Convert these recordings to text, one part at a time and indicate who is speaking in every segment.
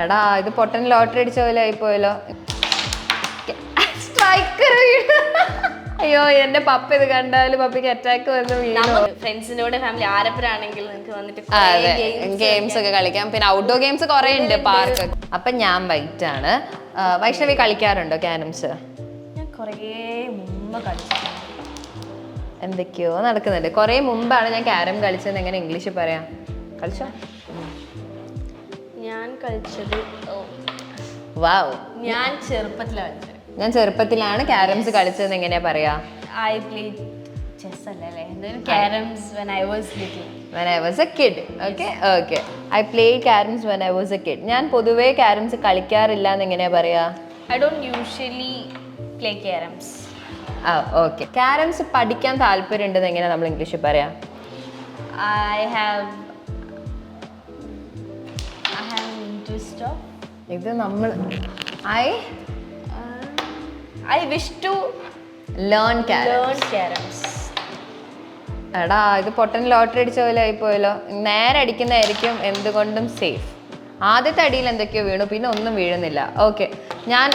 Speaker 1: എടാ ഇത് പൊട്ടൻ ലോട്ടറി അടിച്ച പോലെ ആയിപ്പോയല്ലോ. സ്ട്രൈക്കർ അയ്യോ എന്റെ പപ്പ ഇത് കണ്ടാൽ പപ്പയ്ക്ക് അറ്റാക്ക് വന്ന് വീണു.
Speaker 2: ഫ്രണ്ട്സിനോട് ഫാമിലി ആരപ്പരാണെങ്കിൽ നിങ്ങൾക്ക് വന്നിട്ട്
Speaker 1: ഗെയിംസ് ഒക്കെ കളിക്കാം. പിന്നെ ഔട്ട്ഡോർ ഗെയിംസ് കുറെ ഉണ്ട് പാർക്ക് അപ്പൊ ഞാൻ വൈറ്റ് ആണ് വൈഷ്ണവി കളിക്കാറുണ്ടോ ക്യാരംസ്? എന്തൊക്കെയോ നടക്കുന്നുണ്ട്. കുറെ മുമ്പാണ് ഞാൻ ക്യാരം കളിച്ചത് എങ്ങനെ ഇംഗ്ലീഷിൽ പറയാം. കളിച്ചോ?
Speaker 2: കളിച്ചത്
Speaker 1: വാവ്
Speaker 2: ഞാൻ ചെറുപ്പത്തിലാണ് കളിച്ചത്
Speaker 1: ഞാൻ ചെറുപ്പത്തിലാണ് ക്യാരംസ് കളിച്ചത് എങ്ങനെയാ പറയാ?
Speaker 2: ഐ പ്ലേ ചെസ് അല്ലേ carroms when I was little
Speaker 1: when I was a kid. I play when I was a kid ഞാൻ പൊതുവേ ക്യാരംസ് കളിക്കാറില്ല എന്ന് എങ്ങനെയാ പറയാ?
Speaker 2: I don't usually play carroms
Speaker 1: ah okay carroms പഠിക്കാൻ താല്പര്യം ഉണ്ടെന്ന് എങ്ങനെയാ നമ്മൾ ഇംഗ്ലീഷിൽ പറയാ?
Speaker 2: ഐ ഹാവ് ഓഫ്
Speaker 1: ഇത് നമ്മൾ I
Speaker 2: I wish to
Speaker 1: learn
Speaker 2: learn carroms
Speaker 1: എടാ ഇത് പൊട്ടൻ ലോട്ടറി അടിച്ച പോലെ ആയിപ്പോയല്ലോ. നേരെ അടിക്കുന്നതായിരിക്കും എന്തുകൊണ്ടും സേഫ് ആദ്യത്തെ അടിയിൽ എന്തൊക്കെയോ വീണു പിന്നെ ഒന്നും വീഴുന്നില്ല. ഓക്കെ ഞാൻ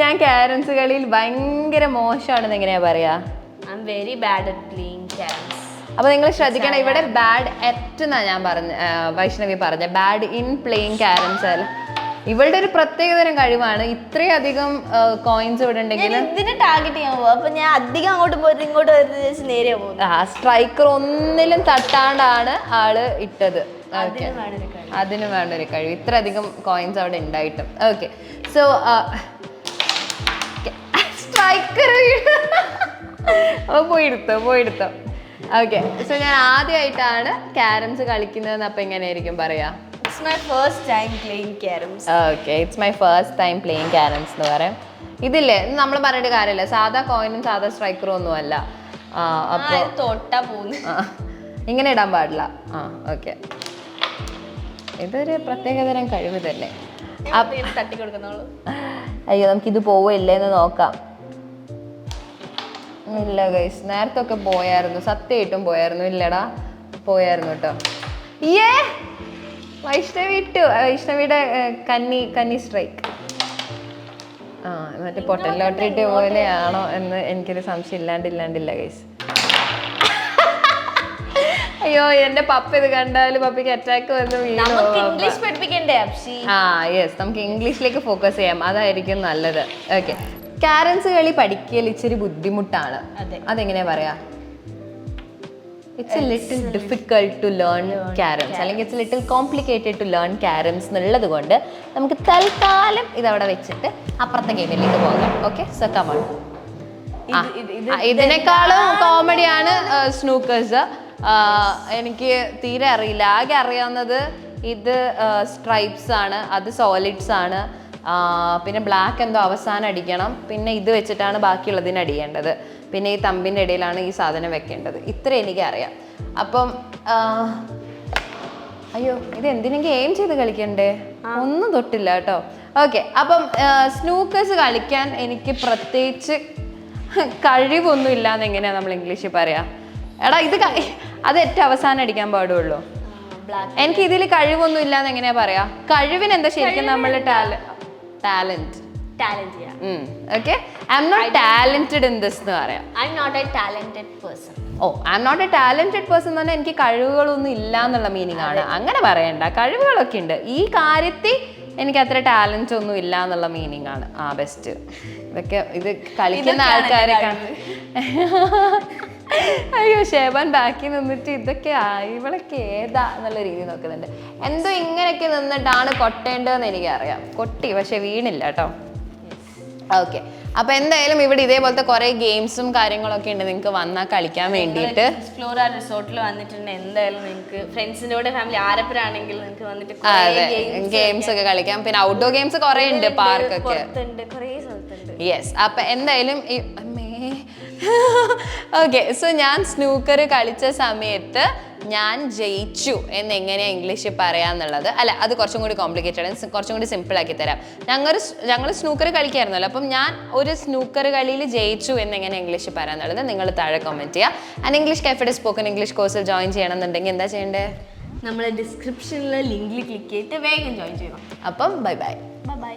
Speaker 1: ഞാൻ ക്യാരംസ് കളിയിൽ ഭയങ്കര മോശമാണെന്ന് എങ്ങനെയാ പറയാ?
Speaker 2: I'm very bad at playing carroms
Speaker 1: അപ്പൊ നിങ്ങൾ ശ്രദ്ധിക്കണം ഇവിടെ ബാഡ് എറ്റ് എന്നാ ഞാൻ പറഞ്ഞ വൈഷ്ണവി പറഞ്ഞ ബാഡ് ഇൻ പ്ലേയിങ് ക്യാരംസ് അല്ല. ഇവളുടെ ഒരു പ്രത്യേകതരം കഴിവാണ് ഇത്രയധികം കോയിൻസ് ഇവിടെ ഉണ്ടെങ്കിൽ
Speaker 2: ഇതിനെ ടാർഗറ്റ് ചെയ്യാൻ പോകും അപ്പൊ ഞാൻ അധികം അങ്ങോട്ട് പോയി ഇങ്ങോട്ട് വരുന്നത് നേരെ പോകും.
Speaker 1: ആ സ്ട്രൈക്കർ ഒന്നിലും തട്ടാണ്ടാണ് ആൾ ഇട്ടത്.
Speaker 2: അതിന്
Speaker 1: വേണ്ട ഒരു കഴിവ്. ഇത്ര അധികം കോയിൻസ് അവിടെ ഉണ്ടായിട്ടും. ഓക്കെ സോ സ്ട്രൈക്കർ ഓ പോയിടുത്തോ പോയെടുത്തോ ഓക്കെ സോ ഞാൻ ആദ്യമായിട്ടാണ് ക്യാരംസ് കളിക്കുന്നതെന്ന് അപ്പം എങ്ങനെയായിരിക്കും പറയാ?
Speaker 2: It's my first time playing carroms
Speaker 1: okay it's my first time playing carroms എന്ന് പറയാം. ഇതില്ലേ നമ്മൾ പറഞ്ഞിട്ട് കാര്യമില്ല. സാധാ കോയിനും സാധാ സ്ട്രൈക്കറും ഒന്നും അല്ല. ആ, അപ്പൊ
Speaker 2: തൊട്ടാ പോകുന്നു
Speaker 1: ഇങ്ങനെ ഇടാൻ പാടില്ല. ആ ഓക്കെ ഇതൊരു പ്രത്യേകതരം കഴിവ് തന്നെ. അയ്യോ നമുക്കിത് പോവില്ലേ എന്ന് നോക്കാം. ഇല്ല ഗൈസ് നേരത്തെ ഒക്കെ പോയായിരുന്നു. സത്യമായിട്ടും പോയായിരുന്നു. ഇല്ലടാ. പോയായിരുന്നു കേട്ടോ. ഏ വൈഷ്ണവി ഇട്ടു. വൈഷ്ണവിയുടെ കന്നി കന്നി സ്ട്രൈക്ക് ആ മറ്റേ പൊട്ടൻ ലോട്ടറി ഇട്ട് പോലെയാണോ എന്ന് എനിക്കൊരു സംശയം ഇല്ലാണ്ട് ഇല്ലാണ്ടില്ല ഗൈസ് അയ്യോ എന്റെ പപ്പ ഇത് കണ്ടാൽ പപ്പയ്ക്ക് അറ്റാക്ക് വന്ന്
Speaker 2: ഇംഗ്ലീഷ് പഠിപ്പിക്കണ്ടേ
Speaker 1: ആ യെസ് നമുക്ക് ഇംഗ്ലീഷിലേക്ക് ഫോക്കസ് ചെയ്യാം. അതായിരിക്കും നല്ലത്. ഓക്കെ കാരൻസ് കളി പഠിക്കൽ ഇച്ചിരി ബുദ്ധിമുട്ടാണ്.
Speaker 2: അതെ.
Speaker 1: അതെങ്ങനെയാ പറയാ? It's a little difficult to learn carroms അല്ലെങ്കിൽ it's little complicated to learn carroms എന്നുള്ളത് കൊണ്ട് നമുക്ക് തൽക്കാലം ഇതവിടെ വെച്ചിട്ട് അപ്പുറത്തെ ഗെയിമിലേക്ക് പോകാം. ഓക്കെ സോ കമൺ
Speaker 2: ഇത് ഇത് ഇത്
Speaker 1: ഇതിനേക്കാളും കോമഡിയാണ് സ്നൂക്കേഴ്സ് എനിക്ക് തീരെ അറിയില്ല. ആകെ അറിയാവുന്നത് ഇത് സ്ട്രൈപ്സ് ആണ് അത് സോളിഡ്സ് ആണ്. പിന്നെ ബ്ലാക്ക് എന്തോ അവസാനം അടിക്കണം. പിന്നെ ഇത് വെച്ചിട്ടാണ് ബാക്കിയുള്ളതിന് അടിയേണ്ടത്. പിന്നെ ഈ തമ്പിന്റെ ഇടയിലാണ് ഈ സാധനം വെക്കേണ്ടത്. ഇത്ര എനിക്കറിയാം. അപ്പം അയ്യോ ഇത് എന്തിനെങ്കിൽ എയിം ചെയ്ത് കളിക്കണ്ടേ? ഒന്നും തൊട്ടില്ല കേട്ടോ. ഓക്കെ അപ്പം സ്നൂക്കേഴ്സ് കളിക്കാൻ എനിക്ക് പ്രത്യേകിച്ച് കഴിവൊന്നും ഇല്ലാന്ന് എങ്ങനെയാ നമ്മൾ ഇംഗ്ലീഷിൽ പറയാ? എടാ ഇത് അത് ഏറ്റവും അവസാനം അടിക്കാൻ പാടുള്ളൂ. എനിക്ക് ഇതിൽ കഴിവൊന്നും ഇല്ലാന്ന് എങ്ങനെയാ പറയാ? കഴിവിന് എന്താ ശരിക്കും നമ്മൾ ടാലന്റ്
Speaker 2: ടാലന്റ് ചെയ്യാം
Speaker 1: okay I'm not talented in this എന്ന് പറയാം.
Speaker 2: I'm not a talented person
Speaker 1: oh I'm not a talented person എന്ന് പറഞ്ഞാൽ എനിക്ക് കഴിവുകളൊന്നും ഇല്ല എന്നുള്ള മീനിങ് ആണ് അങ്ങനെ പറയണ്ട. കഴിവുകളൊക്കെ ഉണ്ട്. ഈ കാര്യത്തിൽ എനിക്ക് അത്ര ടാലന്റ് ഒന്നും ഇല്ല എന്നുള്ള മീനിങ് ആണ്. ആ ബെസ്റ്റ് ഇതൊക്കെ ഇത് കളിക്കുന്ന
Speaker 2: ഇതൊക്കെയാണ്
Speaker 1: ശേബൻ ബാക്കി നിന്നിട്ട് ഇതൊക്കെ ആയി ഇവളൊക്കെ ഏതാ എന്നുള്ള രീതി നോക്കുന്നുണ്ട്. എന്തോ ഇങ്ങനെയൊക്കെ നിന്നിട്ടാണ് കൊട്ടേണ്ടതെന്ന് എനിക്കറിയാം. കൊട്ടി പക്ഷെ വീണില്ല കേട്ടോ. ഓക്കെ. അപ്പൊ എന്തായാലും ഇവിടെ ഇതേപോലത്തെ കുറെ ഗെയിംസും കാര്യങ്ങളൊക്കെ ഉണ്ട് നിങ്ങൾക്ക് വന്നാൽ കളിക്കാൻ വേണ്ടിയിട്ട്.
Speaker 2: എക്സ്പ്ലോർ ആ റിസോർട്ടിൽ വന്നിട്ടുണ്ട്. എന്തായാലും നിങ്ങൾക്ക് ഫ്രണ്ട്സിന്റെ കൂടെ ഫാമിലി ആരപ്പരാണെങ്കിൽ നിങ്ങൾക്ക് വന്നിട്ട്
Speaker 1: ഗെയിംസ് ഒക്കെ കളിക്കാം. പിന്നെ ഔട്ട്ഡോർ ഗെയിംസ് കുറെ ഉണ്ട് പാർക്കൊക്കെ യെസ് അപ്പൊ എന്തായാലും ഓക്കെ സോ ഞാൻ സ്നൂക്കർ കളിച്ച സമയത്ത് ഞാൻ ജയിച്ചു എന്ന് എങ്ങനെയാണ് ഇംഗ്ലീഷിൽ പറയാന്നുള്ളത്. അല്ല അത് കുറച്ചും കൂടി കോംപ്ലിക്കേറ്റഡ് ആണ്. കുറച്ചും കൂടി സിമ്പിൾ ആക്കി തരാം. ഞങ്ങൾ ഞങ്ങൾ സ്നൂക്കർ കളിക്കായിരുന്നല്ലോ. അപ്പം ഞാൻ ഒരു സ്നൂക്കർ കളിയിൽ ജയിച്ചു എന്ന് എങ്ങനെ ഇംഗ്ലീഷിൽ പറയാന്നുള്ളത് നിങ്ങൾ താഴെ കമന്റ് ചെയ്യുക ആൻഡ് ഇംഗ്ലീഷ് കാഫയുടെ സ്പോക്കൺ ഇംഗ്ലീഷ് കോഴ്സിൽ ജോയിൻ ചെയ്യണമെന്നുണ്ടെങ്കിൽ എന്താ ചെയ്യേണ്ടത്
Speaker 2: നമ്മളെ ഡിസ്ക്രിപ്ഷനിലെ ലിങ്കിൽ ക്ലിക്ക് ചെയ്തിട്ട് വേഗം ജോയിൻ ചെയ്യണം.
Speaker 1: അപ്പം bye bye bye
Speaker 2: bye